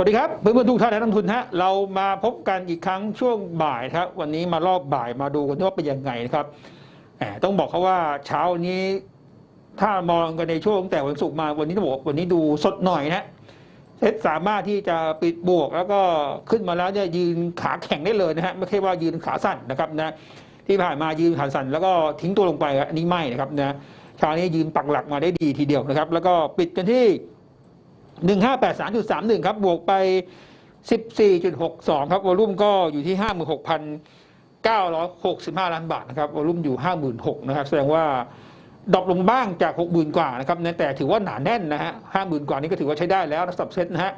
สวัสดีครับเพื่อนๆทุกท่านและนักลงทุนฮะเรามาพบกันอีกครั้งช่วงบ่ายครับวันนี้มารอบบ่ายมาดูกันว่าเป็นยังไงนะครับต้องบอกเขาว่าเช้านี้ถ้ามองกันในช่วงตั้งแต่วันศุกร์มาวันนี้ต้องบอกวันนี้ดูสดหน่อยนะเซ็ตสามารถที่จะปิดบวกแล้วก็ขึ้นมาแล้วเนี่ยยืนขาแข็งได้เลยนะฮะไม่ใช่ว่ายืนขาสั่นนะครับนะที่ผ่านมายืนขาสั่นแล้วก็ทิ้งตัวลงไปอันนี้ไม่นะครับนะเช้านี้ยืนปักหลักมาได้ดีทีเดียวนะครับ แล้วก็ปิดกันที่ หนึ่งห้าแปดสามจุดสามหนึ่งครับ บวกไปสิบสี่จุดหกสองครับ วอลุ่มก็อยู่ที่ห้าหมื่นหกพันเก้าร้อยหกสิบห้าล้านบาทนะครับ วอลุ่มอยู่ห้าหมื่นหกนะครับ แสดงว่าดรอปลงบ้างจากหกหมื่นกว่านะครับ แต่ถือว่าหนาแน่นนะฮะห้าหมื่นกว่านี้ก็ถือว่าใช้ได้แล้วนะสับเซ็ตนะฮะ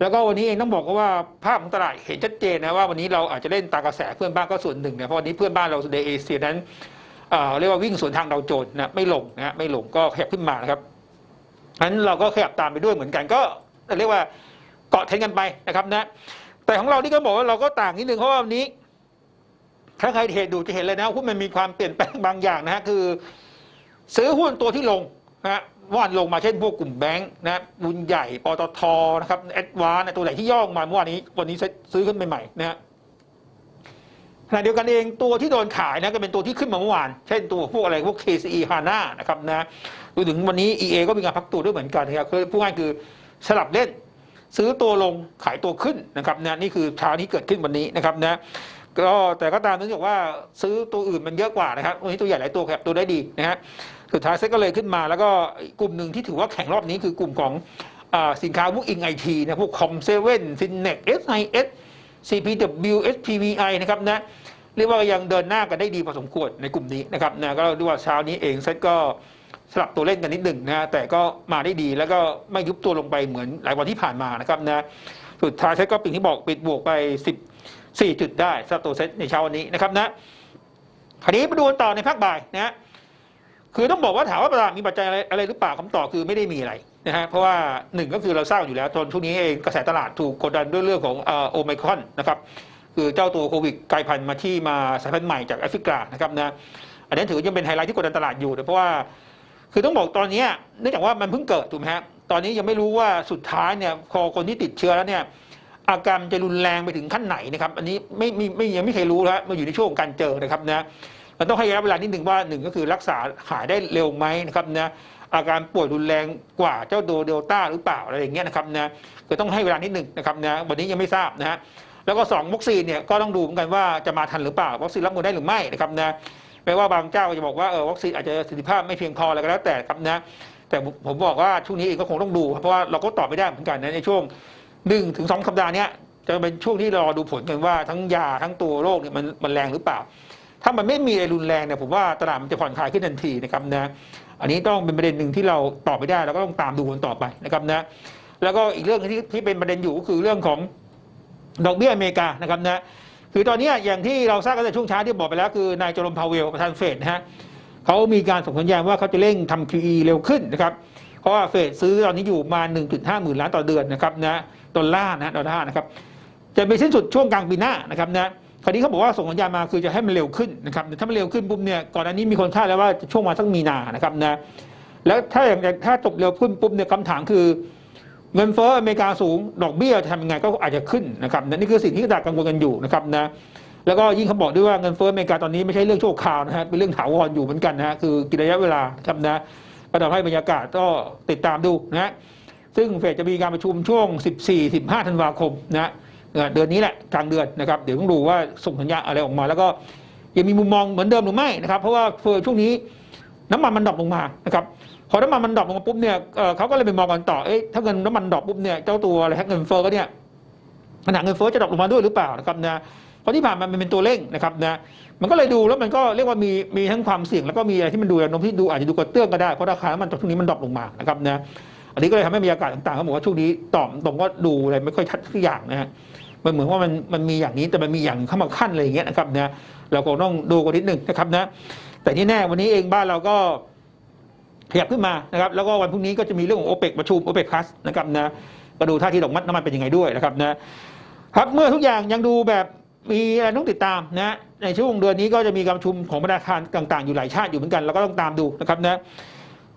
แล้วก็วันนี้เองต้องบอกว่าภาพของตลาดเห็นชัดเจนนะว่าวันนี้เราอาจจะเล่นตากระแสเพื่อนบ้านก็ส่วนหนึ่งนะ เพราะวันนี้เพื่อนบ้านเราในเอเชียนั้นเเรียกว่าวิ่งสวนทางดาวโจนส์นะ ไม่ลงนะฮะไม่ลงก็ขยับขึ้นมานะครับ ฉะนั้นเราก็ขยับตามไปด้วยเหมือนกันก็เรียกว่าเกาะเทนกันไปนะครับนะ แต่ของเรานี่ก็บอกว่าเราก็ต่างนิดนึงเพราะว่าวันนี้ ถ้าใครเทรดดูจะเห็นเลยนะหุ้นมันมีความเปลี่ยนแปลงบางอย่างนะฮะคือ ซื้อหุ้นตัวที่ลงนะฮะเมื่อวานลงมาเช่นพวกกลุ่มแบงค์นะบุญใหญ่ปตทนะครับแอดวานตัวไหนที่ย่อลงมาเมื่อวานนี้วันนี้ซื้อขึ้นใหม่ๆนะฮะ ขณะเดียวกันเองตัวที่โดนขายนะก็เป็นตัวที่ขึ้นมาเมื่อวาน เช่นตัวพวกอะไรพวก KCE HANA นะครับนะรวมถึงวันนี้ EA ก็มีการพักตัวด้วยเหมือนกันนะครับคือพูดง่ายคือสลับเล่น ซื้อตัวลงขายตัวขึ้นนะครับนะนี่คือเช้านี้เกิดขึ้นวันนี้นะครับนะก็แต่ก็ตามเนื่องจากว่าซื้อตัวอื่นมันเยอะกว่านะครับวันนี้ตัวใหญ่หลายตัวแคบตัวได้ดีนะฮะสุดท้ายเซ็ตก็เลยขึ้นมาแล้วก็กลุ่มหนึ่งที่ถือว่าแข่งรอบนี้คือกลุ่มของอาสินค้าพวกอิงไอทีนะพวกคอมเซเว่นซินเน็กเอสไอเอส CPW SPVI นะครับนะ เรียกว่ายังเดินหน้ากันได้ดีพอสมควรในกลุ่มนี้นะครับนะก็เรียกว่าเช้านี้เองเซ็ตก็สลับตัวเล่นกันนิดหนึ่งนะแต่ก็มาได้ดีแล้วก็ไม่ยุบตัวลงไปเหมือนหลายวันที่ผ่านมานะครับนะสุดท้ายเซ็ตก็ปิดที่บอกปิดบวกไป 14 จุดได้สำหรับตัวเซ็ตในเช้าวันนี้นะครับนะคราวนี้มาดูต่อในภาคบ่ายนะคือต้องบอกว่าถามว่าตลาดมีปัจจัยอะไรอะไรหรือเปล่าคำตอบคือไม่ได้มีอะไรนะฮะเพราะว่าหนึ่งก็คือเราทราบอยู่แล้วตอนช่วงนี้เองกระแสตลาดถูกกดดันด้วยเรื่องของโอไมครอนนะครับ คือเจ้าตัวโควิดกลายพันธุ์มาที่มาสายพันธุ์ใหม่จากแอฟริกานะครับนะอันนี้ถือว่ายังเป็นไฮไลท์ที่กดดันตลาดอยู่เพราะว่าคือต้องบอกตอนนี้เนื่องจากว่ามันเพิ่งเกิดถูกไหมฮะตอนนี้ยังไม่รู้ว่าสุดท้ายเนี่ยพอคนที่ติดเชื้อแล้วเนี่ยอาการจะรุนแรงไปถึงขั้นไหนนะครับอันนี้ไม่ไม่ไม่ยังไม่เคยรู้แล้วมาอยู่ในช่วงของการเจอนะครับนะมันต้องให้ระยะเวลานิดหนึ่งว่าหนึ่งก็คือรักษาหายได้เร็วไหมนะครับนะอาการป่วยรุนแรงกว่าเจ้าตัวเดลต้าหรือเปล่าอะไรอย่างเงี้ยนะครับนะคือต้องให้เวลานิดหนึ่งนะครับนะวันนี้ยังไม่ทราบนะฮะ แล้วก็สองวัคซีนเนี่ยก็ต้องดูเหมือนกันว่าจะมาทันหรือเปล่าวัคซีนรับมือได้หรือไม่นะครับนะแม้ว่าบางเจ้าจะบอกว่าเออวัคซีนอาจจะประสิทธิภาพไม่เพียงพออะไรก็แล้วแต่ครับนะแต่ผมบอกว่าช่วงนี้เองก็คงต้องดูเพราะว่าเราก็ตอบไม่ได้เหมือนกันนะในช่วงหนึ่งถึงสองสัปดาห์เนี้ยจะเป็นช่วงที่รอดูผลกันว่าทั้งยาทั้งตัวโรคเนี่ยมันมันแรงหรือเปล่า ถ้ามันไม่มีอะไรรุนแรงเนี่ยผมว่าตลาดมันจะผ่อนคลายขึ้นทันทีนะครับนะอันนี้ต้องเป็นประเด็นหนึ่งที่เราตอบไม่ได้เราก็ต้องตามดูกันต่อไปนะครับนะแล้วก็อีกเรื่องที่ที่เป็นประเด็นอยู่ก็คือเรื่องของ ดอกเบี้ยอเมริกานะครับนะคือตอนนี้อย่างที่เราทราบกันในช่วงเช้าที่บอกไปแล้วคือนายโจลมพาเวลประธานเฟดนะฮะเขามีการส่งสัญญาณว่าเขาจะเร่งทำ QE เร็วขึ้นนะครับเพราะว่าเฟดซื้อตอนนี้อยู่มา 1.5 หมื่นล้านต่อเดือนนะครับนะดอลลาร์นะดอลลาร์นะครับจะไปสิ้นสุดช่วงกลางปีหน้านะครับนะคราวนี้เขาบอกว่าส่งสัญญาณมาคือจะให้มันเร็วขึ้นนะครับถ้ามันเร็วขึ้นปุ๊บเนี่ยก่อนอันนี้มีคนคาดแล้วว่าช่วงมาสักมีนานะครับนะแล้วถ้าอย่างถ้าจบเร็วขึ้นปุ๊บเนี่ยคำถามคือ เงินเฟ้ออเมริกาสูง ดอกเบี้ยทำยังไงก็อาจจะขึ้นนะครับนี่คือสิ่งที่ตลาดกังวลกันอยู่นะครับนะแล้วก็ยิ่งเขาบอกด้วยว่าเงินเฟ้ออเมริกาตอนนี้ไม่ใช่เรื่องชั่วคราวนะฮะเป็นเรื่องถาวรอยู่เหมือนกันนะฮะคือกินระยะเวลาครับนะก็ทำให้บรรยากาศก็ติดตามดูนะซึ่งเฟดจะมีการประชุมช่วง 14-15 ธันวาคมนะเดือนนี้แหละกลางเดือนนะครับเดี๋ยวต้องดูว่าส่งสัญญาอะไรออกมา แล้วก็ยังมีมุมมองเหมือนเดิมหรือไม่นะครับเพราะว่าเฟอช่วงนี้น้ำมันมันดรอปลงมานะครับ พอน้ำมันมันดรอปลงมาปุ๊บเนี่ยเขาก็เลยไปมองกันต่อเอ๊ะถ้าเงินน้ำมันดรอปปุ๊บเนี่ยเจ้าตัวอะไรเงินเฟ้อก็เนี่ยขนาดเงินเฟ้อจะดรอปลงมาด้วยหรือเปล่านะครับนะเพราะที่ผ่านมามันเป็นตัวเร่งนะครับนะมันก็เลยดูแล้วมันก็เรียกว่ามีมีทั้งความเสี่ยงแล้วก็มีอะไรที่มันดูแนวโน้มที่ดูอาจจะดูกระเตื้องก็ได้เพราะราคาน้ำมันช่วงนี้มันดรอปลงมานะครับนะอันนี้ก็เลยทำให้บรรยากาศต่างๆเขาบอกว่าช่วงนี้ตอบตรงว่าดูอะไรไม่ค่อยชัดทุกอย่างนะฮะมันเหมือนว่ามันมันมีอย่างนี้แต่มันมีอย่างเข้ามาขั้นอะไรอย่างเงี้ยนะครับนะเราก็ต้องดูกันนิดหนึ่งนะครับนะแต่ที่แน่วันนี้เองบ้านเราก็ ขยับขึ้นมานะครับแล้วก็วันพรุ่งนี้ก็จะมีเรื่องของโอเปกประชุมโอเปกพลัสนะครับนะก็ดูท่าทีดอกมัดน้ำมันเป็นยังไงด้วยนะครับนะครับเมื่อทุกอย่างยังดูแบบมีอะไรต้องติดตามนะในช่วงเดือนนี้ก็จะมีการประชุมของธนาคารต่างๆ อยู่หลายชาติอยู่เหมือนกันเราก็ต้องตามดูนะครับนะ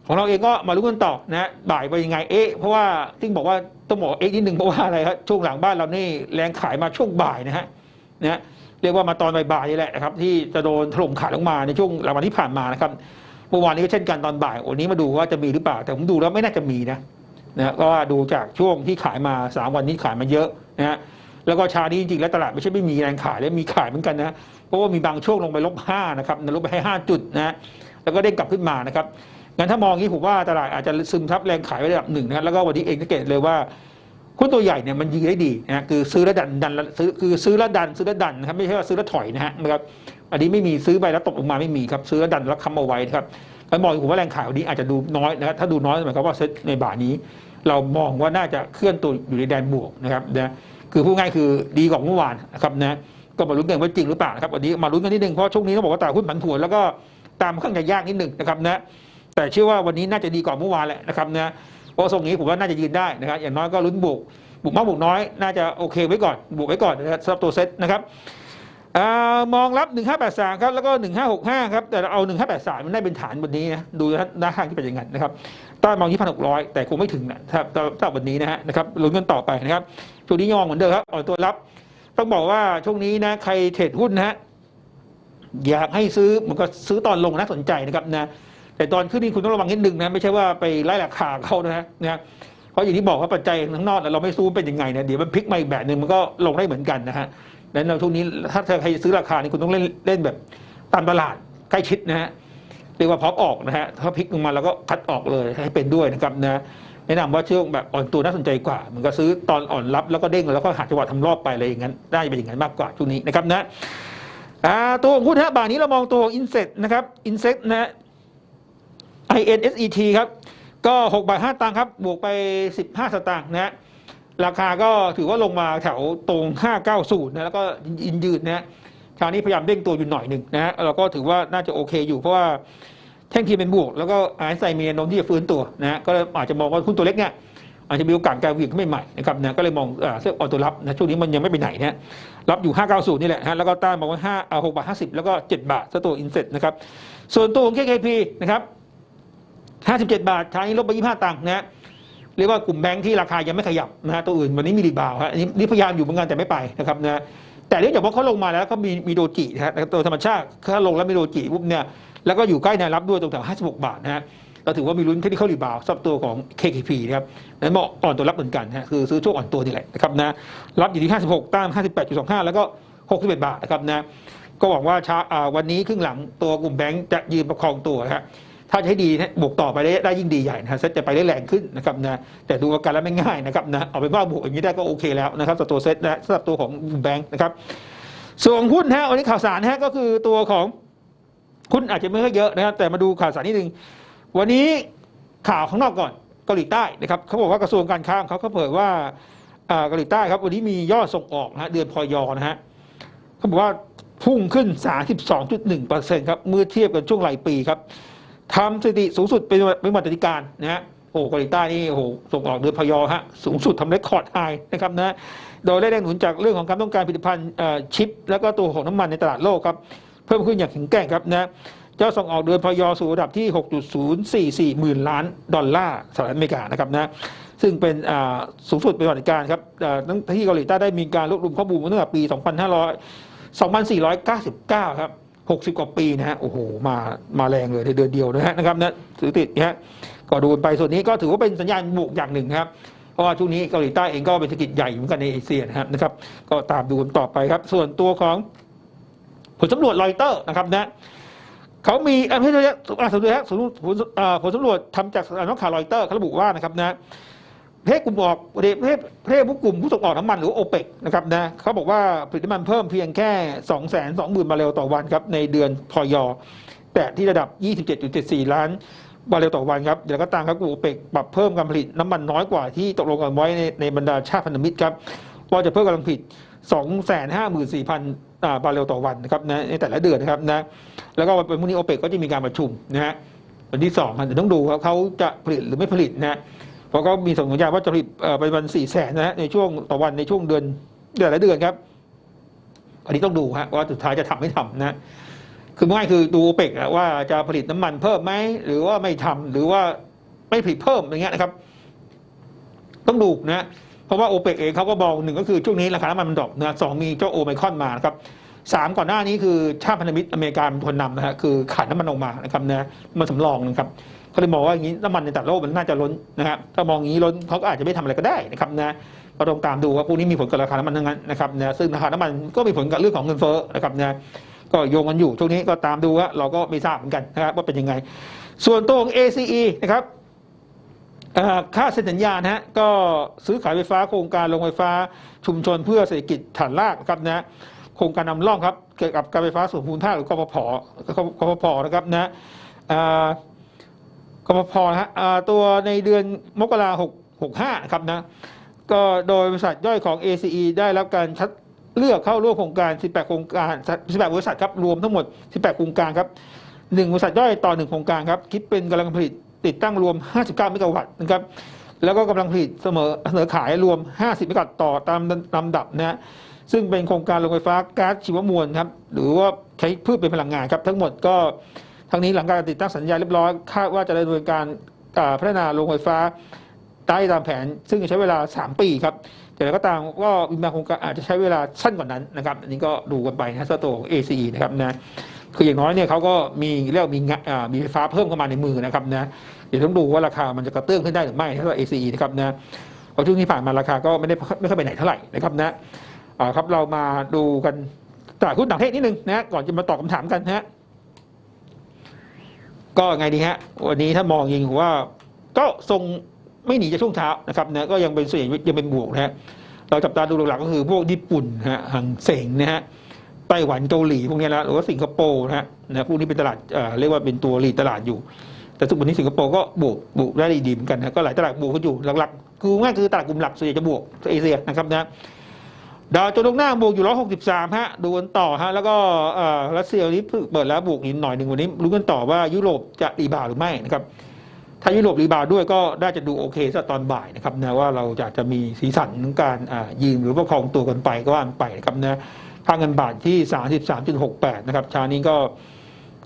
ของเราเองก็มารู้กันต่อนะบ่ายไปยังไงเอ๊ะเพราะว่าที่บอกว่าต้องบอกเอ๊ะนิดหนึ่งเพราะว่าอะไรครับช่วงหลังบ้านเรานี่แรงขายมาช่วงบ่ายนะฮะนะฮะเรียกว่ามาตอนบ่ายๆนี่แหละนะครับที่จะโดนถล่มขายลงมาในช่วงหลังวันที่ผ่านมานะครับ เมื่อวานนี้ก็เช่นกันตอนบ่ายวันนี้มาดูว่าจะมีหรือเปล่า แต่ผมดูแล้วไม่น่าจะมีนะนะก็ว่าดูจากช่วงที่ขายมาสามวันนี้ขายมาเยอะนะฮะแล้วก็ชานี้จริงๆแล้วตลาดไม่ใช่ไม่มีแรงขายและมีขายเหมือนกันนะเพราะว่ามีบางช่วงลงไปลบห้านะครับลบไปให้ห้าจุดนะฮะแล้วก็เด้งกลับขึ้นมานะครับงั้นถ้ามองอย่างนี้ผมว่าตลาดอาจจะซึมซับแรงขายไว้ระดับหนึ่งนะแล้วก็วันนี้เองสังเกตเลยว่า หุ้นตัวใหญ่เนี่ยมันยืนได้ดีนะคือซื้อแล้วดันดันแล้วซื้อคือซื้อแล้วดันซื้อแล้วดันนะครับไม่ใช่ว่าซื้อแล้วถอยนะฮะนะครับอันนี้ไม่มีซื้อไปแล้วตกลงมาไม่มีครับซื้อแล้วดันแล้วค้ำเอาไว้นะครับแล้วมองผมว่าแรงขายวันนี้อาจจะดูน้อยนะครับถ้าดูน้อยหมายความว่าเซ็ตในบ่านี้ เรามองว่าน่าจะเคลื่อนตัวอยู่ในแดนบวกนะครับนะคือพูดง่ายคือดีกว่าเมื่อวานนะครับนะก็มาลุ้นกันว่าจริงหรือเปล่านะครับวันนี้มาลุ้นกันนิดนึงเพราะช่วงนี้ต้องบอกว่าตลาดหุ้นผันผวนแล้วก็ตามข้างจะยากนิดนึงนะครับนะแต่เชื่อว่าวันนี้น่าจะดีกว่าเมื่อวานแหละนะครับนะ เพราะทรงนี้ผมว่าน่าจะยืนได้นะครับอย่างน้อยก็ลุ้นบวกบวกมากบวกน้อยน่าจะโอเคไว้ก่อนบวกไว้ก่อนนะครับสำหรับตัวเซ็ตนะครับอมองรับ 1583 ครับ แล้วก็ 1565 ครับ แต่เราเอา 1583 มันได้เป็นฐานวันนี้นะ ดูนะหน้าข้างที่เป็นยังไงนะครับต้านมองที่1,600 แต่คงไม่ถึงนะถ้าถ้าถ้าวันนี้นะฮะนะครับลุ้นกันต่อไปนะครับ ช่วงนี้ยองเหมือนเดิมครับอ่อนตัวรับ ต้องบอกว่าช่วงนี้นะ ใครเทรดหุ้นนะฮะ อยากให้ซื้อมันก็ซื้อตอนลงน่าสนใจนะครับนะ แต่ตอนขึ้นนี่คุณต้องระวังนิดนึงนะไม่ใช่ว่าไปไล่ราคาเขานะฮะนะเพราะอย่างที่บอกว่าปัจจัยข้างนอกเราไม่สู้เป็นยังไงเนะเดี๋ยวมันพลิกมาอีกแบบหนึ่งมันก็ลงได้เหมือนกันนะฮะดังนั้นช่วงนี้ถ้าใครซื้อราคานี่คุณต้องเล่นเล่นแบบตามตลาดใกล้ชิดนะฮะเรียกว่าพร้อมออกนะฮะถ้าพลิกลงมาเราก็คัดออกเลยให้เป็นด้วยนะครับนะแนะนำว่าช่วงแบบอ่อนตัวน่าสนใจกว่ามันก็ซื้อตอนอ่อนรับแล้วก็เด้งแล้วก็หาจังหวะทำรอบไปอะไรอย่างนั้นได้เป็นอย่างนั้นมากกว่าช่วงนี้นะครับนะตัวของหุ้นฮะบ่านี้เรามองตัวอินเซ็ตนะครับอินเซ็ตนะ INSET ครับ ก็6บาท5ตังค์ครับ บวกไป 15 สตางค์นะฮะราคาก็ถือว่าลงมาแถวตรง 590 นะ แล้วก็ยินยืดนะฮะคราวนี้พยายามเด้งตัวอยู่หน่อยหนึ่งนะฮะเราก็ถือว่าน่าจะโอเคอยู่เพราะว่าแท่งเทียนเป็นบวก แล้วก็ไอซ์ไซมีแนวโน้มที่จะฟื้นตัวนะฮะก็อาจจะมองว่าหุ้นตัวเล็กเนี่ยอาจจะมีโอกาสการเหวี่ยงขึ้นใหม่ๆนะครับนะก็เลยมองเอ่อเสื้อออโต้รับนะช่วงนี้มันยังไม่ไปไหนนะฮะรับอยู่ 590 นี่แหละฮะแล้วก็ต้านมองว่า5เอา6บาท50 แล้วก็ 7 บาทซะตัวอินเซ็ตนะครับส่วนตัวของ KKP นะครับ 57 บาททางนี้ลบไป 25 ตังค์นะฮะเรียกว่ากลุ่มแบงค์ที่ราคายังไม่ขยับนะฮะตัวอื่นวันนี้มีรีบาวฮะอันนี้พยายามอยู่เหมือนกันแต่ไม่ไปนะครับนะแต่เนื่องจากว่าเขาลงมาแล้วเขามีมีโดจินะฮะตัวธรรมชาติถ้าลงแล้วมีโดจิปุ๊บเนี่ยแล้วก็อยู่ใกล้แนวรับด้วยตรงแถว56 บาทนะฮะเราถือว่ามีลุ้นที่เขารีบาวด์สำหรับตัวของ KKP นะครับนั้นเหมาะอ่อนตัวรับเหมือนกันนะฮะคือซื้อช่วงอ่อนตัวนี่แหละนะครับนะรับอยู่ที่ 56ต้าน58.25 แล้วก็61บาทนะครับนะก็หวังว่าช้าวันนี้ครึ่งหลังตัวกลุ่มแบงค์จะยืนประคองตัวนะฮะ ถ้าจะให้ดีนะบวกต่อไปได้ได้ยิ่งดีใหญ่นะฮะเซ็ตจะไปได้แรงขึ้นนะครับนะแต่ดูอาการแล้วไม่ง่ายนะครับนะเอาเป็นว่าบวกอย่างนี้ได้ก็โอเคแล้วนะครับสำหรับตัวเซ็ตนะสำหรับตัวของแบงค์นะครับส่วนหุ้นฮะวันนี้ข่าวสารฮะก็คือตัวของหุ้นอาจจะไม่ค่อยเยอะนะครับแต่มาดูข่าวสารนิดนึงวันนี้ข่าวข้างนอกก่อนเกาหลีใต้นะครับเขาบอกว่ากระทรวงการคลังเขาเขาเผยว่าอ่าเกาหลีใต้ครับวันนี้มียอดส่งออกนะฮะเดือนพอยอนะฮะเขาบอกว่าพุ่งขึ้น 32.1%ครับเมื่อเทียบกันช่วงรายปีครับ ทำสถิติสูงสุดเป็นเป็นประวัติการนะฮะโอ้เกาหลีใต้นี่โอ้โหส่งออกเดือนพยอฮะสูงสุดทำเรคคอร์ดไฮนะครับนะโดยได้แรงหนุนจากเรื่องของการต้องการผลิตภัณฑ์ชิป แล้วก็ตัวของน้ำมันในตลาดโลกครับเพิ่มขึ้นอย่างแข็งแกร่งครับนะเจ้าส่งออกเดือนพยอสู่ระดับที่ 6.044 หมื่นล้านดอลลาร์สหรัฐอเมริกานะครับนะซึ่งเป็นสูงสุดเป็นประวัติการครับทั้งที่เกาหลีใต้ได้มีการรวบรวมข้อมูลมาตั้งแต่ปี 2500 2499 ครับ 60 กว่าปีนะฮะโอ้โหมามาแรงเลยในเดือนเดียวนะฮะนะครับนะถือติดนะฮะก็ดูไปส่วนนี้ก็ถือว่าเป็นสัญญาณบวกอย่างหนึ่งครับเพราะว่าช่วงนี้เกาหลีใต้เองก็เป็นเศรษฐกิจใหญ่เหมือนกันในเอเชียนะครับนะครับ ก็ตามดูกันต่อไปครับ ส่วนตัวของผลสำรวจรอยเตอร์นะครับนะเขามีเอ่อไม่ใช่อ่าสำรวจฮะสำรวจผลสำรวจทำจากสำนักข่าวรอยเตอร์เขาระบุว่านะครับนะ ประเทศกลุ่มออกประเทศประเทศผู้กลุ่มผู้ส่งออกน้ำมันหรือโอเปกนะครับนะเขาบอกว่าผลิตน้ำมันเพิ่มเพียงแค่ 2 2 0 0 0 0 บาร์เรลต่อวันครับในเดือนพอยอแต่ที่ระดับ 27.74 ล้านบาร์เรลต่อวันครับแล้วก็ตามครับกลุ่มโอเปกปรับเพิ่มการผลิตน้ำมันน้อยกว่าที่ตกลงกันไว้ในในบรรดาชาติพันธมิตรครับว่าจะเพิ่มกำลังผลิต254,000อ่าบาร์เรลต่อวันนะครับนะในแต่ละเดือนนะครับนะแล้วก็วันพรุ่งนี้โอเปกก็จะมีการประชุมนะฮะวันที่สองครับเดี๋ยวต้องดูว่าเขาจะผลิตหรือไม่ผลิตนะ เพราะก็มีส่งสัญญาณว่าจะผลิตเอ่อไปวันสี่แสนนะฮะในช่วงต่อวันในช่วงเดือนเดือนละเดือนครับ อันนี้ต้องดูฮะว่าสุดท้ายจะทำไม่ทำนะคือง่ายคือดูโอเปกว่าจะผลิตน้ำมันเพิ่มไหมหรือว่าไม่ทำหรือว่าไม่ผลิตเพิ่มอย่างเงี้ยนะครับ ต้องดูนะเพราะว่าโอเปกเองเขาก็บอกหนึ่งก็คือช่วงนี้ราคาน้ำมันมันดรอปนะสองมีเจ้าโอไมคอนมานะครับสามก่อนหน้านี้คือชาติพันธมิตรอเมริกาเป็นคนนำนะฮะคือขาดน้ำมันออกมานะครับนะมันสำรองนะครับ เขาเลยมองว่าอย่างนี้น้ำมันในตลาดโลกมันน่าจะล้นนะครับถ้ามองอย่างนี้ล้นเขาก็อาจจะไม่ทำอะไรก็ได้นะครับนะก็ต้องตามดูว่าพวกนี้มีผลกับราคาน้ำมันทั้งนั้นนะครับนะซึ่งราคาน้ำมันก็มีผลกับเรื่องของเงินเฟ้อนะครับนะก็โยงกันอยู่ช่วงนี้ก็ตามดูว่าเราก็ไม่ทราบเหมือนกันนะครับว่าเป็นยังไง ส่วนตัวของ ACE นะครับค่าเซ็นสัญญานะฮะก็ซื้อขายไฟฟ้าโครงการโรงไฟฟ้าชุมชนเพื่อเศรษฐกิจฐานรากครับนะโครงการนำร่องครับเกี่ยวกับการไฟฟ้าส่วนภูมิภาคหรือกฟผกฟผนะครับนะเอ่อ กฟผนะฮะอ่าตัวในเดือนมกราหกหกห้าครับนะ ก็โดยบริษัทย่อยของ ACE ได้รับการชัดเลือกเข้าร่วมโครงการ 18 โครงการ 18 บริษัทครับ รวมทั้งหมด 18 โครงการครับหนึ่งบริษัทย่อยต่อหนึ่งโครงการครับ คิดเป็นกำลังผลิตติดตั้งรวม 59 เมกะวัตต์นะครับ แล้วก็กำลังผลิตเสมอเสนอขายรวม 50 เมกะวัตต์ต่อตามลำดับนะฮะซึ่งเป็นโครงการโรงไฟฟ้าก๊าซชีวมวลครับ หรือว่าใช้พืชเป็นพลังงานครับ ทั้งหมดก็ ทั้งนี้หลังการติดตั้งสัญญาเรียบร้อยคาดว่าจะดำเนินการพัฒนาโรงไฟฟ้าได้ตามแผน ซึ่งใช้เวลา 3 ปีครับแต่แล้วก็ตามก็มีบางโครงการอาจจะใช้เวลาสั้นกว่านั้นนะครับอันนี้ก็ดูกันไปนะสตัวของ ACE นะครับนะคืออย่างน้อยเนี่ยเขาก็มีเรียกว่ามีงะมีไฟฟ้าเพิ่มเข้ามาในมือนะครับนะเดี๋ยวต้องดูว่าราคามันจะกระเตื้องขึ้นได้หรือไม่ถ้าว่า ACE นะครับนะเพราะช่วงที่ผ่านมาราคาก็ไม่ได้ไม่ค่อยไปไหนเท่าไหร่นะครับนะอ่าครับเรามาดูกันตลาดหุ้นต่างประเทศนิดนึงนะก่อนจะมาตอบคำถามกันนะฮะ ก็ไงดีฮะวันนี้ถ้ามองยิงผมว่า ก็ทรงไม่หนีจากช่วงเช้านะครับนะก็ยังเป็นส่วนใหญ่ยังเป็นบวกนะฮะเราจับตาดูหลักๆก็คือพวกญี่ปุ่นฮะหังเสงนะฮะไต้หวันเกาหลีพวกนี้ยนะหรือว่าสิงคโปร์นะฮะนะพวกนี้เป็นตลาดเอ่อเรียกว่าเป็นตัวรีตลาดอยู่ แต่ทุกวันนี้สิงคโปร์ก็บวกบวกได้ดีเหมือนกันนะก็หลายตลาดบวกกันอยู่หลักๆคือง่ายคือตลาดกลุ่มหลักส่วนใหญ่จะบวกเอเชียนะครับนะ ดาวโจนส์หน้าบวกอยู่ 163 ฮะ ดูกันต่อฮะ แล้วก็อ่อรัสเซียวันนี้เปิดแล้วบวกนิดหน่อยหนึ่งวันนี้รู้กันต่อว่ายุโรปจะรีบาวหรือไม่นะครับ ถ้ายุโรปรีบาวด้วยก็น่าจะดูโอเคซะตอนบ่ายนะครับนะว่าเราอยากจะมีสีสันของการอ่ายืนหรือประคองตัวกันไปก็ว่านไปนะครับนะค่าเงินบาทที่ 33.68 นะครับชานี้ก็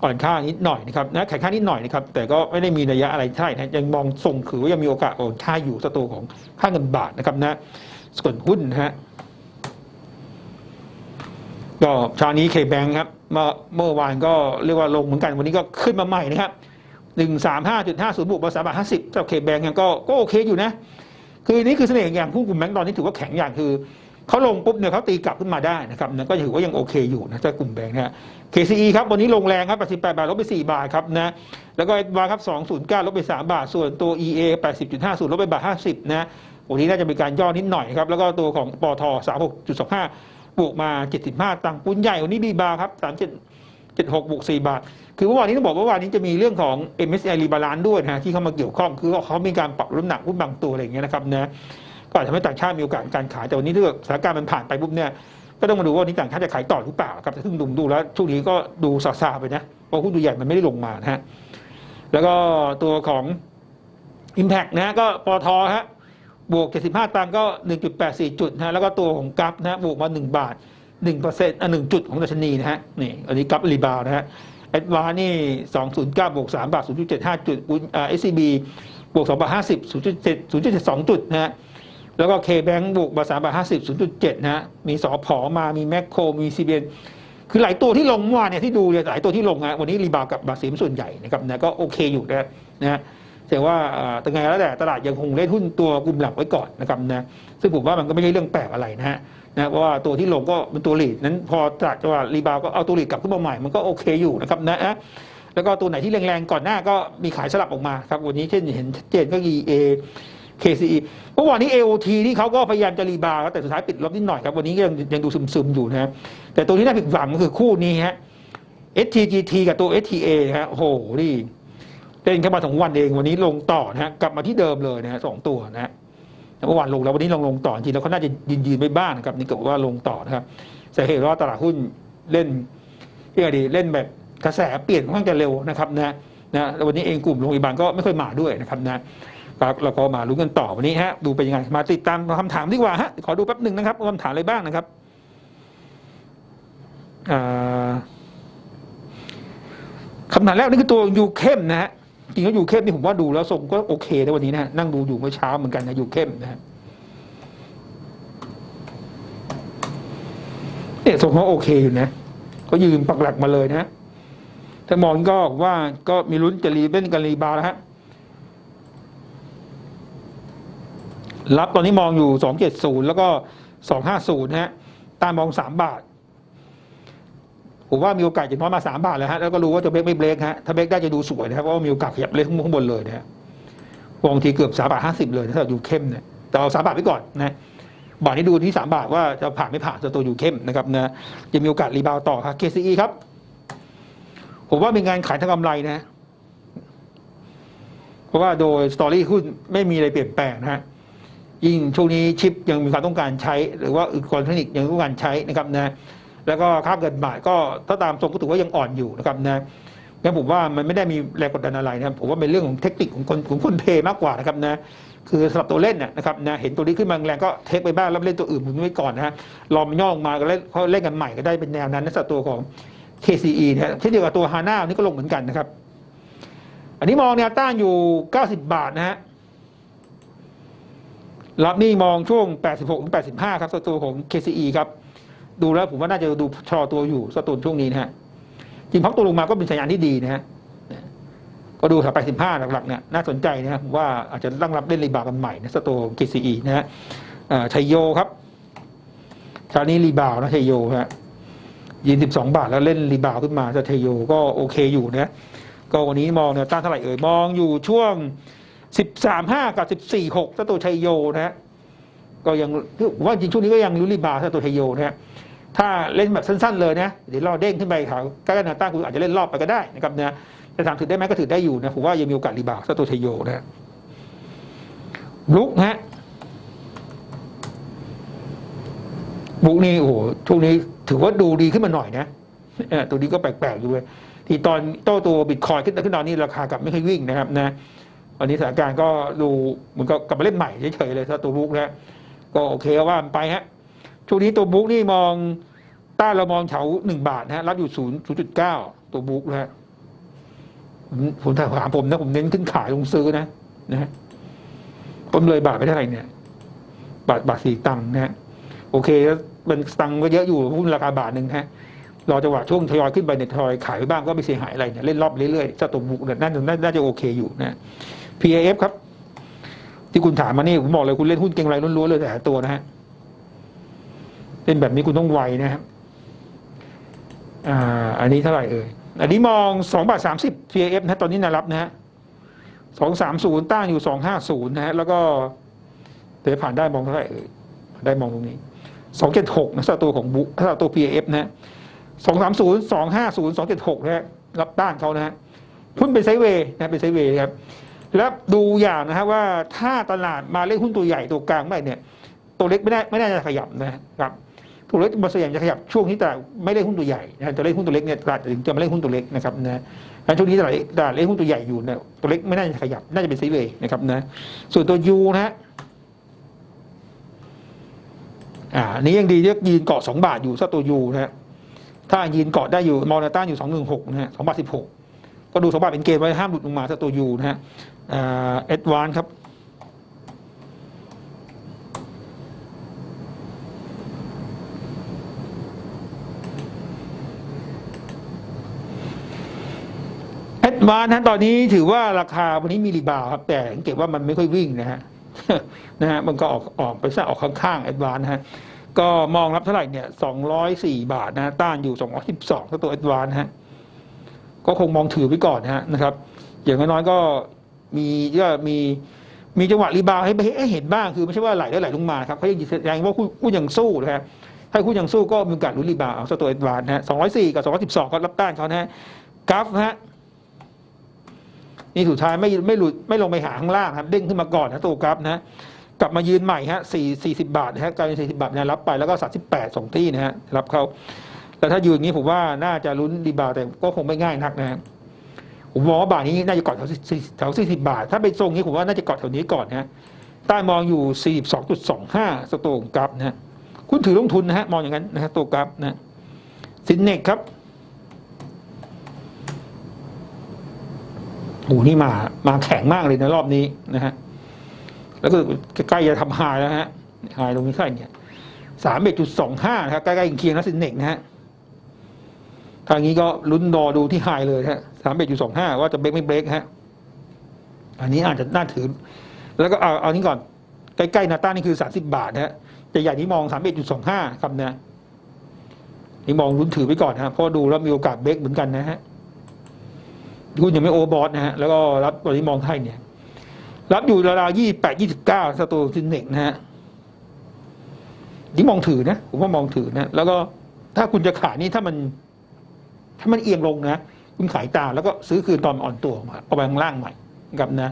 อ่อนค่านิดหน่อยนะครับนะแข็งค่านิดหน่อยนะครับ แต่ก็ไม่ได้มีนัยะอะไรใช่นะยังมองทรงคือว่ายังมีโอกาสอ่อนค่าอยู่สตัวของค่าเงินบาทนะครับนะส่วนหุ้นนะฮะ ก็ชานี้เคแบงครับเมื่อเมื่อวานก็เรียกว่าลงเหมือนกันวันนี้ก็ขึ้นมาใหม่นะครับหนึ่งสามห้าจุดห้าศูนย์บวกมาสามบาทห้าสิบสำหรับเคแบงก็ก็โอเคอยู่นะ คือนี่คือเสน่ห์อย่างหุ้กลุ่มแบงก์ตอนนี้ถือว่าแข็งอย่างคือเขาลงปุ๊บเนี่ยเขาตีกลับขึ้นมาได้นะครับนะก็ถือว่ายังโอเคอยู่นะถ้ากลุ่มแบงค์นะฮะ KCE ครับวันนี้ลงแรงครับ88 บาทลบไป 4 บาทครับนะแล้วก็วาครับ209ลบไป 3 บาท ส่วนตัว EA 80.50ลบไปบาท50นะวันนี้น่าจะมีการย่อนิดหน่อยครับแล้วก็ตัวของปอท36.25 บวกมา 75 ตังค์ปุ้นใหญ่วันนี้ดีบาครับ37 76บวก4บาท คือเมื่อวานนี้ต้องบอกว่าวันนี้จะมีเรื่องของ MSCI รีบาลานด้วยนะฮะที่เข้ามาเกี่ยวข้องคือเขามีการปรับน้ำหนักหุ้นบางตัวอะไรอย่างเงี้ยนะครับนะก็อาจจะทำให้ต่างชาติมีโอกาสการขายแต่วันนี้ถ้าสถานการณ์มันผ่านไปปุ๊บเนี่ยก็ต้องมาดูว่าวันนี้ต่างชาติจะขายต่อหรือเปล่าครับแต่ซึ่งดูดูแล้วช่วงนี้ก็ดูซาซาไปนะเพราะหุ้นตัวใหญ่มันไม่ได้ลงมานะฮะแล้วก็ตัวของ Impact นะฮะก็ปอทฮะ บวก 75 ตังค์ก็ 1.84 จุดนะฮะแล้วก็ตัวของกัฟนะฮะบวกมา 1 บาท1เปอร์เซ็นต์อะ1จุดของดัชนีนะฮะนี่อันนี้กัฟรีบาวนะฮะแอดวานี่ 209 บวก 3 บาท 0.75 จุดอ่า SCB บวก 2 บาท 50 0.7 0.72 จุดนะฮะแล้วก็เคแบงบวกมาสามบาทห้าสิบศูนะฮะมีสอพอมามีแมคโครมีซีเบนคือหลายตัวที่ลงเมื่อวานเนี่ยที่ดูเนี่ยหลายตัวที่ลงนะวันนี้รีบาวกับ บาซีมส่วนใหญ่นะครับนะก็โอเคอยู่นะนะ ฮะแต่ว่าเอ่อแต่ไงแล้วแต่ตลาดยังคงเล่นหุ้นตัวกลุ่มหลักไว้ก่อนนะครับนะซึ่งผมว่ามันก็ไม่ใช่เรื่องแปลกอะไรนะฮะนะเพราะว่าตัวที่ลงก็เป็นตัวลีดนั้นพอตลาดจังหวะรีบาวก็เอาตัวลีดกลับขึ้นมาใหม่มันก็โอเคอยู่นะครับนะนะแล้วก็ตัวไหนที่แรงๆก่อนหน้าก็มีขายสลับออกมาครับวันนี้เช่นเห็นชัดเจนก็ EA KCE เมื่อวานนี้ AOT นี่เขาก็พยายามจะรีบาวแต่สุดท้ายปิดลบนิดหน่อยครับวันนี้ก็ยังยังดูซึมๆอยู่นะฮะแต่ตัวที่น่าผิดหวังก็คือคู่นี้ฮะ STGT กับตัว STA ฮะโหนี่ เล่นแค่มาสองวันเองวันนี้ลงต่อนะฮะกลับมาที่เดิมเลยนะฮะสองตัวนะฮะเมื่อวานลงแล้ววันนี้ลงลงต่อจริงแล้วเขาน่าจะยืนยืนๆไปบ้างนะครับนี่ก็ว่าลงต่อนะครับแต่เหตุว่าตลาดหุ้นเล่นยังไงดีเล่นแบบกระแสเปลี่ยนค่อนข้างจะเร็วนะครับนะนะวันนี้เองกลุ่มโรงพยาบาลก็ไม่ค่อยมาด้วยนะครับนะเราก็มาลุ้นกันต่อวันนี้ฮะดูเป็นยังไงมาติดตามคำถามดีกว่าฮะขอดูแป๊บหนึ่งนะครับคำถามอะไรบ้างนะครับคำถามแรกนี่คือตัวยูเข้มนะฮะ จริงๆแล้วยูเข้มนี่ผมว่าดูแล้วทรงก็โอเคในวันนี้นะนั่งดูอยู่เมื่อเช้าเหมือนกันนะยูเข้มนะฮะเนี่ยทรงเขาโอเคอยู่นะเขายืนปักหลักมาเลยนะฮะถ้ามองก็ว่าก็มีลุ้นจะรีเล่นกันรีบาวแล้วฮะรับตอนนี้มองอยู่สองเจ็ดศูนย์แล้วก็สองห้าศูนย์ฮะตามมองสามบาท ผมว่ามีโอกาสจะน้อยมาสามบาทแล้วฮะแล้วก็รู้ว่าจะเบรกไม่เบรกฮะถ้าเบรกได้จะดูสวยนะครับเพราะว่ามีโอกาสขยับเล่นข้างบนเลยนะฮะวงทีเกือบสามบาทห้าสิบเลยถ้าอยู่เข้มเนี่ยแต่เอาสามบาทไปก่อนนะบาทนี้ดูที่สามบาทว่าจะผ่านไม่ผ่านตัวอยู่เข้มนะครับนะจะมีโอกาสรีบาวต่อครับ KCE ครับ ผมว่าเป็นงานขายทางกำไรนะ เพราะว่าโดยสตอรี่หุ้นไม่มีอะไรเปลี่ยนแปลงนะฮะยิ่งช่วงนี้ชิปยังมีความต้องการใช้ หรือว่าอุปกรณ์เทคนิคยังต้องการใช้นะครับนะ แล้วก็ค่าเงินบาทก็ถ้าตามทรงก็ถือว่ายังอ่อนอยู่นะครับนะงั้นผมว่ามันไม่ได้มีแรงกดดันอะไรนะครับผมว่าเป็นเรื่องของเทคนิคของคนของคนเพย์มากกว่านะครับนะคือสำหรับตัวเล่นเนี่ยนะครับนะเห็นตัวนี้ขึ้นมาแรงก็เทคไปบ้างแล้วเล่นตัวอื่นผมไว้ก่อนนะฮะรอมันย่อลงมาก็เล่นเขาเล่นกันใหม่ก็ได้เป็นแนวนั้นในสัดตัวของ KCE นะเช่นเดียวกับตัวฮาน่านี่ก็ลงเหมือนกันนะครับ อันนี้มองแนวต้านอยู่ 90 บาทนะฮะรับนี่มองช่วง 86ถึง85 ครับสัดตัวของ KCE ครับ ดูแล้วผมว่าน่าจะดูชะลอตัวอยู่สตูนช่วงนี้นะฮะจริงพักตัวลงมาก็เป็นสัญญาณที่ดีนะฮะก็ดูแถว85หลักๆเนี่ยน่าสนใจนะฮะว่าอาจจะตั้งรับเล่นรีบาวด์กันใหม่นะสตูน KCE นะฮะชัยโยครับคราวนี้รีบาวด์นะชัยโยฮะยืน12บสองบาทแล้วเล่นรีบาวด์ขึ้นมาจะชัยโยก็โอเคอยู่นะก็วันนี้มองเนี่ยต้านเท่าไหร่เอ่ยมองอยู่ช่วง13.5กับ14.6สตูชัยโยนะฮะก็ยังว่าจริงช่วงนี้ก็ยังลุ้นรีบาวตัวไทยโยนะฮะ ถ้าเล่นแบบสั้นๆเลยนะเดี๋ยวรอเด้งขึ้นไปเขาใกล้ๆแนวต้านคุณอาจจะเล่นรอบไปก็ได้นะครับนะแต่ถามถือได้ไหมก็ถือได้อยู่นะผมว่ายังมีโอกาสรีบาวด์ถ้าตัวไทโยนะลุกฮะบุกนี่โอ้โหช่วงนี้ถือว่าดูดีขึ้นมาหน่อยนะเออตัวนี้ก็แปลกๆอยู่เลยที่ตอนโต้ตัวบิตคอยขึ้นขึ้นตอนนี้ราคากลับไม่ค่อยวิ่งนะครับนะวันนี้สถานการณ์ก็ดูเหมือนกับกลับมาเล่นใหม่เฉยๆเลยถ้าตัวลุกนะก็โอเคว่ามันไปฮะ ช่วงนี้ตัวบุ๊กนี่มองต้านเรามองเฉาหนึ่งบาทนะฮะรับอยู่ศูนย์ศูนย์จุดเก้าตัวบุ๊กนะฮะผมถามผมนะผมเน้นขึ้นขายลงซื้อนะนะฮะผมเลยบาทไปเท่าไหร่เนี่ย บาทบาทสี่ตังค์นะฮะโอเคแล้วเป็นตังค์ก็เยอะอยู่หุ้นราคาบาทหนึ่งนะฮะรอจังหวะช่วงทยอยขึ้นไปเนี่ยทยอยขายไปบ้างก็ไม่เสียหายอะไรเนี่ยเล่นรอบเรื่อยๆเจ้าตัวบุกเนี่ยน่าจะน่าจะโอเคอยู่นะ PAF ครับ ที่คุณถามมานี่ผมบอกเลยคุณเล่นหุ้นเก่งไรล้วนๆเลยแต่ตัวนะฮะ เล่นแบบนี้คุณต้องไวนะครับอ่าอันนี้เท่าไหร่เอ่ยอันนี้มองสองบาทสามสิบ PAF นะตอนนี้นารับนะฮะสองสามศูนย์ตั้งอยู่สองห้าศูนย์นะฮะแล้วก็เดผ่านได้มองเท่าไหร่เอ่ยได้มองตรงนี้สองเจ็ดหกนะสตัวของบุ๊ถ้าตัว PAF นะสองสามศูนย์สองห้าศูนย์สองเจ็ดหกนะฮะรับต้านเขานะฮะหุ้นเป็นไซเวย์นะเป็นไซเวย์ครับแล้วดูอย่างนะครับว่าถ้าตลาดมาเล่นหุ้นตัวใหญ่ตัวกลางไม่เนี่ย ตัวเล็กไม่ได้ไม่ได้จะขยับนะครับ ตัวเล็กบางส่วนใหญ่จะขยับช่วงนี้แต่ไม่ได้หุ้นตัวใหญ่นะจะเล่นหุ้นตัวเล็กเนี่ยตลาดถึงจะมาเล่นหุ้นตัวเล็กนะครับนะงั้นช่วงนี้ตลาดตลาดเล่นหุ้นตัวใหญ่อยู่เนี่ยตัวเล็กไม่น่าจะขยับน่าจะเป็นซด์เวย์นะครับนะส่วนตัวยูนะฮะอ่านี้ยังดีเรียกยืนเกาะสองบาทอยู่ซะตัวยูนะฮะถ้ายืนเกาะได้อยู่มอลนาต้านอยู่สองหนึ่งหกนะฮะสองบาทสิบหกก็ดูสองบาทเป็นเกณฑ์ไว้ห้ามหลุดลงมาซะตัวยูนะฮะเอ็ดวานครับ เอ็ดวานนะตอนนี้ถือว่าราคาวันนี้มีรีบาวครับ แต่สังเกตว่ามันไม่ค่อยวิ่งนะฮะนะฮะมันก็ออกออกไปซะออกข้างๆเอ็ดวานนะฮะก็มองรับเท่าไหร่เนี่ยสองร้อยสี่บาทนะต้านอยู่สองร้อยสิบสองตัวเอ็ดวานนะฮะก็คงมองถือไว้ก่อนนะฮะนะครับ อย่างน้อยๆก็มีก็มีมีจังหวะรีบาวให้ให้เห็นบ้างคือไม่ใช่ว่าไหลได้ไหลลงมาครับเขายังแสดงว่าคู่ยังสู้นะครับถ้าคู่ยังสู้ก็มีโอกาสลุ้นรีบาวเอาตัวเอ็ดวานนะฮะสองร้อยสี่กับสองร้อยสิบสองก็รับต้านเขานะฮะกราฟฮะ นี่สุดท้ายไม่ไม่หลุดไม่ลงไปหาข้างล่างครับเด้งขึ้นมาก่อนนะตัวกราฟนะกลับมายืนใหม่ฮะสี่สี่สิบาทนะฮะกลายเป็นสี่สิบาทนะรับไปแล้วก็สามสิบแปดสองที่นะฮะรับเขาแล้วถ้ายืนอย่างนี้ผมว่าน่าจะลุ้นรีบาวแต่ก็คงไม่ง่ายนักนะผมมองว่าบาทนี้น่าจะเกาะแถว40แถว40บาท ถ้าเป็นทรงนี้ผมว่าน่าจะเกาะแถวนี้ก่อนนะฮะใต้มองอยู่42.25สโตงกราฟนะฮะคุณถือลงทุนนะฮะมองอย่างนั้นนะฮะตัวกราฟนะสินเนกครับ โอ้นี่มา มาแข็งมากเลยในรอบนี้นะฮะ แล้วก็ใกล้จะทำหายแล้วฮะหายตรงนี้ใกล้เนี่ยสามเอ็ดจุดสองห้าครับใกล้ๆเคียงนัสินเน็กนะฮะทางนี้ก็ลุ้นรอดูที่ไฮเลยฮะสามเอ็ดจุดสองห้าว่าจะเบรกไม่เบรกฮะ อันนี้อาจจะน่าถือ แล้วก็เอาเอานี้ก่อน ใกล้ๆนาต้านนี่คือสามสิบาทนะฮะจะใหญ่ที่มองสามเอ็ดจุดสองห้าครับนะนี่มองลุ้นถือไว้ก่อนนะฮะเพราะดูแล้วมีโอกาสเบรกเหมือนกันนะฮะ คุณยังไม่โอบอทนะฮะแล้วก็รับตัวนี้มองไทยเนี่ย รับอยู่ราวๆยี่แปดยี่สิบเก้าสตูซินเนกนะฮะนี่มองถือนะผมว่ามองถือนะ แล้วก็ถ้าคุณจะขายนี่ถ้ามัน ถ้ามันเอียงลงนะ คุณขายตาแล้วก็ซื้อคืนตอนอ่อนตัวออกมาเอาไปข้างล่างใหม่กับนะ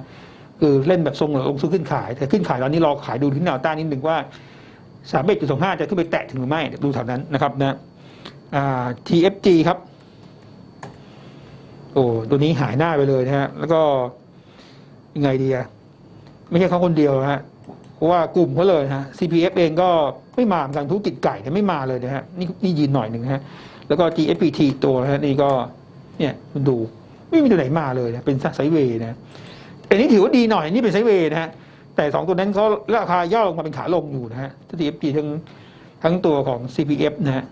คือเล่นแบบทรงหลือลงซื้อขึ้นขาย แต่ขึ้นขายตอนนี้รอขายดูที่แนวต้านนิดหนึ่งว่าสามเอ็ดจุดสองห้าจะขึ้นไปแตะถึงหรือไม่ดูแถวนั้นนะครับนะ TFG ครับ โอ้ตัวนี้หายหน้าไปเลยนะฮะ แล้วก็ยังไงดีอะไม่ใช่เขาคนเดียวฮะเพราะว่ากลุ่มเขาเลยฮะ CPF เองก็ไม่มาเหมือนกันธุรกิจไก่เนี่ยไม่มาเลยนะฮะนี่นี่ยืนหน่อยหนึ่งฮะ แล้วก็ GFPT ตัวนะฮะนี่ก็เนี่ยคุณดูไม่มีตัวไหนมาเลยนะเป็นไซเวย์นะอันนี้ถือว่าดีหน่อยนี่เป็นไซเวย์นะฮะแต่สองตัวนั้นเขาราคาย่อลงมาเป็นขาลงอยู่นะฮะ TFG ทั้งทั้งตัวของ CPF นะฮะ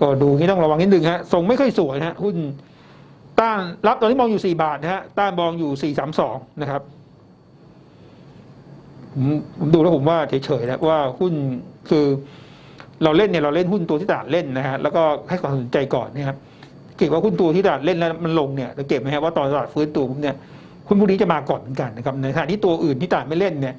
ก็ดูที่ต้องระวังนิดนึงฮะทรงไม่ค่อยสวยนะฮะหุ้น ต้านรับตอนนี้มองอยู่ 4 บาทนะฮะต้านมองอยู่ 432 นะครับผมดูแล้วผมว่าเฉยๆนะว่าหุ้นคือเราเล่นเนี่ยเราเล่นหุ้นตัวที่ตลาดเล่นนะฮะแล้วก็ให้ความสนใจก่อนนะครับเก็บว่าหุ้นตัวที่ตลาดเล่นแล้วมันลงเนี่ยเราเก็บไหมครับว่าตอนตลาดฟื้นตัวปุ๊บเนี่ยหุ้นพวกนี้จะมาก่อนเหมือนกันนะครับในขณะที่ตัวอื่นที่ตลาดไม่เล่นเนี่ย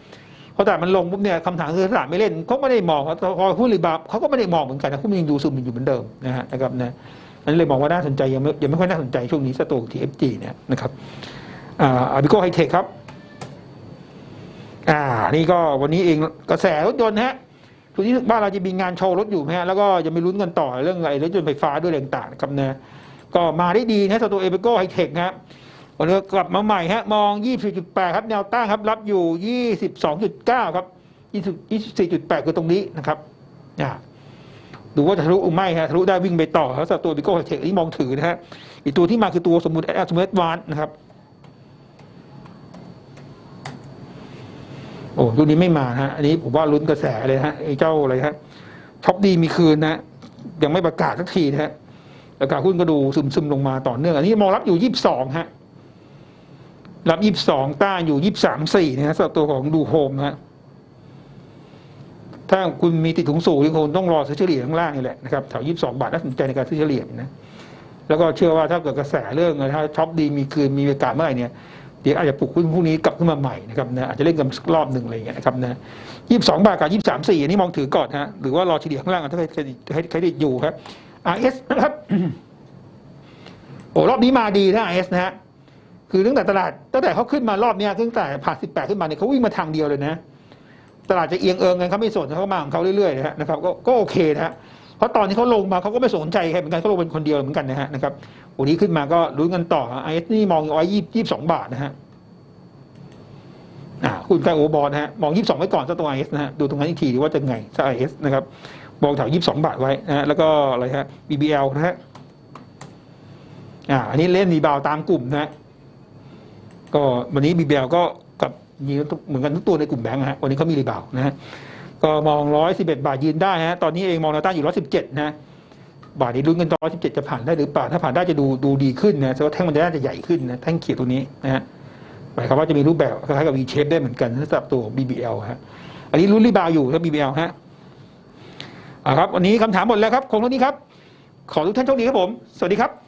พอตลาดมันลงปุ๊บเนี่ยคำถามคือตลาดไม่เล่นเขาไม่ได้มองพอหุ้นรีบาวด์เขาก็ไม่ได้มองเหมือนกันนะหุ้นมันยังดูซึมอยู่เหมือนเดิมนะฮะนะครับนะ อันนี้เลยมองว่าน่าสนใจยังไม่ยังไม่ค่อยน่าสนใจช่วงนี้สตูทีเอฟจีเนี่ยนะครับอ่าอาบิโกไฮเทคครับ อ่า นี่ก็วันนี้เองกระแสรถยนต์ฮะทุกที่บ้านเราจะมีงานโชว์รถอยู่ฮะแล้วก็จะไม่ลุ้นกันต่อเรื่องอะไรรถยนต์ไฟฟ้าด้วยต่างๆนะครับนะก็มาได้ดีนะสตูเอเบโกไฮเทคนะวันนี้กลับมาใหม่ฮะมอง 24.8 ครับ แนวต้านครับ รับอยู่ 22.9 ครับ 24.8 คือตรงนี้นะครับอ่า ดูว่าจะทะลุไม่ฮะทะลุได้วิ่งไปต่อแล้วสตูเอเบโกไฮเทคนี่มองถือนะฮะอีกตัวที่มาคือตัวสมุดแอสมุดวานนะครับโอ้ตัวนี้ไม่มาฮะอันนี้ผมว่าลุ้นกระแสเลยฮะไอ้เจ้าอะไรฮะท็อปดีมีคืนนะยังไม่ประกาศสักทีนะฮะราคาหุ้นก็ดูซึมซึมๆลงมาต่อเนื่อง อันนี้มองรับอยู่ยี่สิบสองฮะรับยี่สิบสองต้านอยู่ยี่สิบสามสี่นะฮะสำหรับตัวของดูโฮมฮะ ถ้าคุณมีติดถุงสูงคงต้องรอซื้อเฉลี่ยข้างล่างนี่แหละนะครับแถวยี่สิบสองบาทน่าสนใจในการซื้อเฉลี่ยนะแล้วก็เชื่อว่าถ้าเกิดกระแสเรื่องถ้าช็อปดีมีคืนมีประกาศเมื่อไหร่เนี่ยเดี๋ยวอาจจะปลุกหุ้นพวกนี้กลับขึ้นมาใหม่นะครับนะอาจจะเล่นกันรอบหนึ่งอะไรอย่างเงี้ยนะครับนะยี่สิบสองบาทกับยี่สามสี่อันนี้มองถือก่อนฮะหรือว่ารอเฉลี่ยข้างล่างถ้าใครใครใครติดอยู่ครับ RS นะครับโอ้รอบนี้มาดีนะ RS นะฮะคือตั้งแต่ตลาดตั้งแต่เขาขึ้นมารอบเนี้ยตั้งแต่ผ่านสิบแปดขึ้นมาเนี่ยเขาวิ่งมาทางเดียวเลยนะ ตลาดจะเอียงเอิงกันเขาไม่สนเขามาของเขาเรื่อยๆนะฮะนะครับก็ก็โอเคนะฮะเพราะตอนที่เขาลงมาเขาก็ไม่สนใจใครเหมือนกันเขาลงเป็นคนเดียวเหมือนกันนะฮะนะครับวันนี้ขึ้นมาก็ลุ้นกันต่อ RS นี่มองอยู่ไว้ยี่สิบสองบาทนะฮะคุณไกโอบอลนะฮะมอง22ไว้ก่อนซะตัว IS นะฮะดูตรงนั้นอีกทีดีว่าจะไงถ้า IS นะครับมองแถว22บาทไว้นะฮะแล้วก็อะไรฮะ BBL นะฮะอ่าอันนี้เล่นรีบาวตามกลุ่มนะฮะก็วันนี้ BBL ก็กั บมีเหมือนกันทุกตัวในกลุ่มแบงค์นะฮะวันนี้เขามีรีบาวนะฮะก็มอง111บาทยืนได้ฮะตอนนี้เองมองแนวต้านอยู่117นะฮะบาทนี้ลุ้นกันต่อ117จะผ่านได้หรือเปล่าถ้าผ่านได้จะดูดูดีขึ้นนะแต่ว่าแท่งมันจะน่าจะใหญ่ขึ้นนะแท่งเขียวตัวนี้นะฮะหมายความว่าจะมีรูปแบบคล้ายๆกับ V shape ได้เหมือนกันสำหรับตัว BBL ฮะอันนี้รุ่นรีบาวอยู่ครับ BBL ฮะอ่าครับวันนี้คำถามหมดแล้วครับคงเท่านี้ครับขอทุกท่านโชคดีครับผม สวัสดีครับ